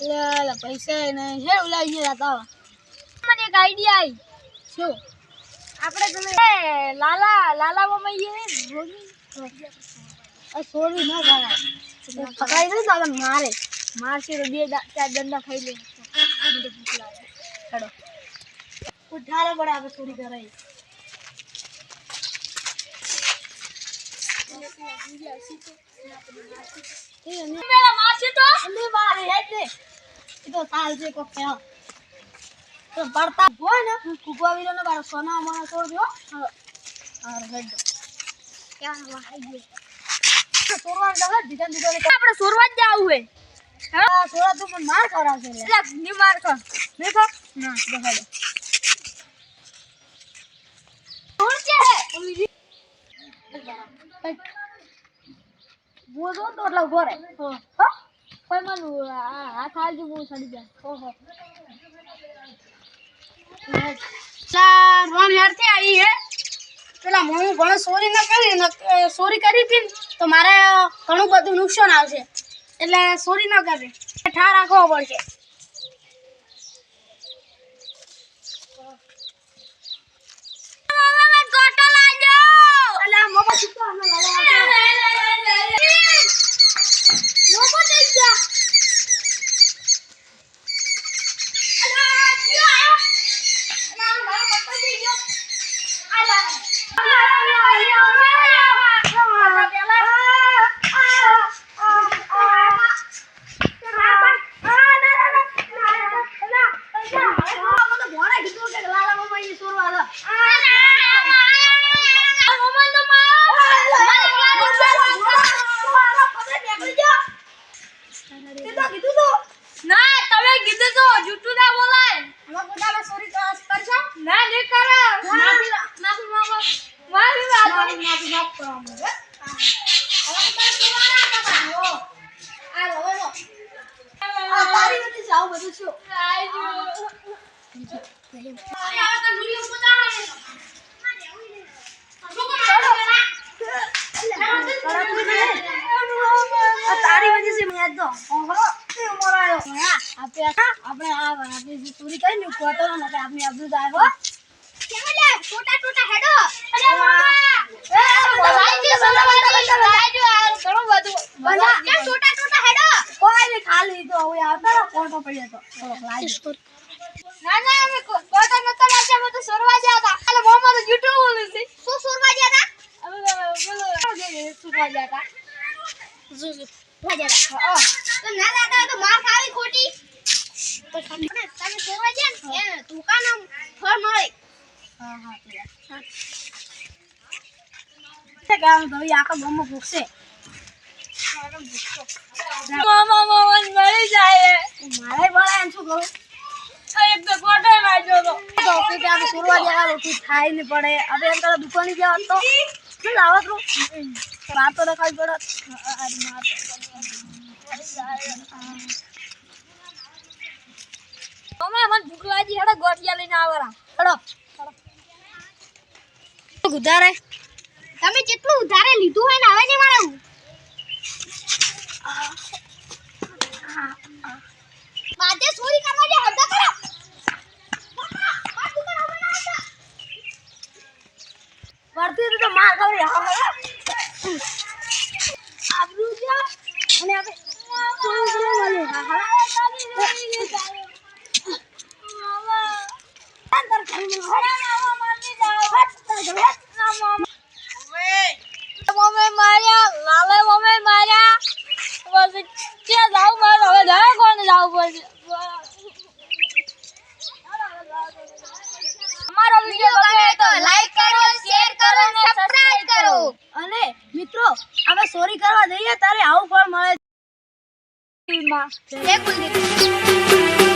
લે લે, પૈસા ને હે ઉલાઈ ગયા જતા મને એક આઈડિયા આવી શું? આપણે તમે લાલા લાલા મમ્મી એ સોરી ના કરાય પકડાઈ દે તો મારે. મારશે તો બે ચાર દંડા ખાઈ લે. હેડો. ઉઠાડે પડે આપણે ચોરી કરાવી પેલા મારશે તો અંદર મારે હેડ ને એ તો તાલ છે કોક કહેવા તો પડતા હોય ને કુકવા વીરો ને બાર સોના મારા છોડ દો સોરવા આપણે સોરવા જ જવું હે. હા સોરા તું માર કરાવશે એટલે માર કર નહીં કર ના દેખા દે કોણ છે હે જો તો એટલે ઊભો રહે હા કોઈ મને હાથ આવજો હું સડી જાય ઓહો રોન યારથી આવી હે પેલા હું ઘણો ચોરી ન કરી ચોરી કરી હતી તો મારે ઘણું બધું નુકસાન આવશે. એટલે ચોરી ન કરે. ઠાર રાખવો પડશે અલા મોબા ચૂકો આનો લાલા મોબા થઈ ગયા ના તમે કીધું તો જૂઠું ના બોલાય અમે પોતાને ચોરી કરશો ના નહીં કરો માફી માફી માંગો માફી માંગો માફી માફ કરો અમને હવે પોતાને ચોરવા ના કરતા હો આ લો લો આ તારી બધું છું. તો મેં દો આપણે આ આપણે જે ચોરી કરી ને આપણે અબદુ દાવો કેમલે ટોટા ટોટા હેડો અરે માર ખાવી ખોટી. તમે તમે સોરવા ગયા ને દુકાન ફળ મળે. હા હા. ગામ તો આખા ગામમાં ભૂખશે. મામા મામા મળી જાય મારે બળા શું કહું? એક તો કોટે વાંચ્યો તો. તો આપણે સુરવા જગા રોટી ખાઈ ને પડે. હવે એમ કરે દુકાને ગયા તો શું લાવત રો? રાત તો રખાવી પડત. મમ્મી મને ભૂખ લાગી હેડો ગોટિયા લઈને આવરા. હેડો. તમે જેટલું ઉધારે લીધું હોય ને, હવે નહીં મળે બાદે ચોરી કરવા જે હદા કરો. તો માર હવે આબરૂ અને આપણે ચોરી કરવા મળે હા હા અંદર ખાઈ મમ્મી માર્યા લાલે મમ્મી માર્યા પછી ક્યાં જાવ મારે હવે જાય કોને જાવ પડશે અમારો વિડિયો ગમે તો લાઈક કરો શેર કરો અને સબસ્ક્રાઇબ કરો અને મિત્રો આપણે ચોરી કરવા જઈએ ત્યારે આવું ફળ મળે કુલદીપ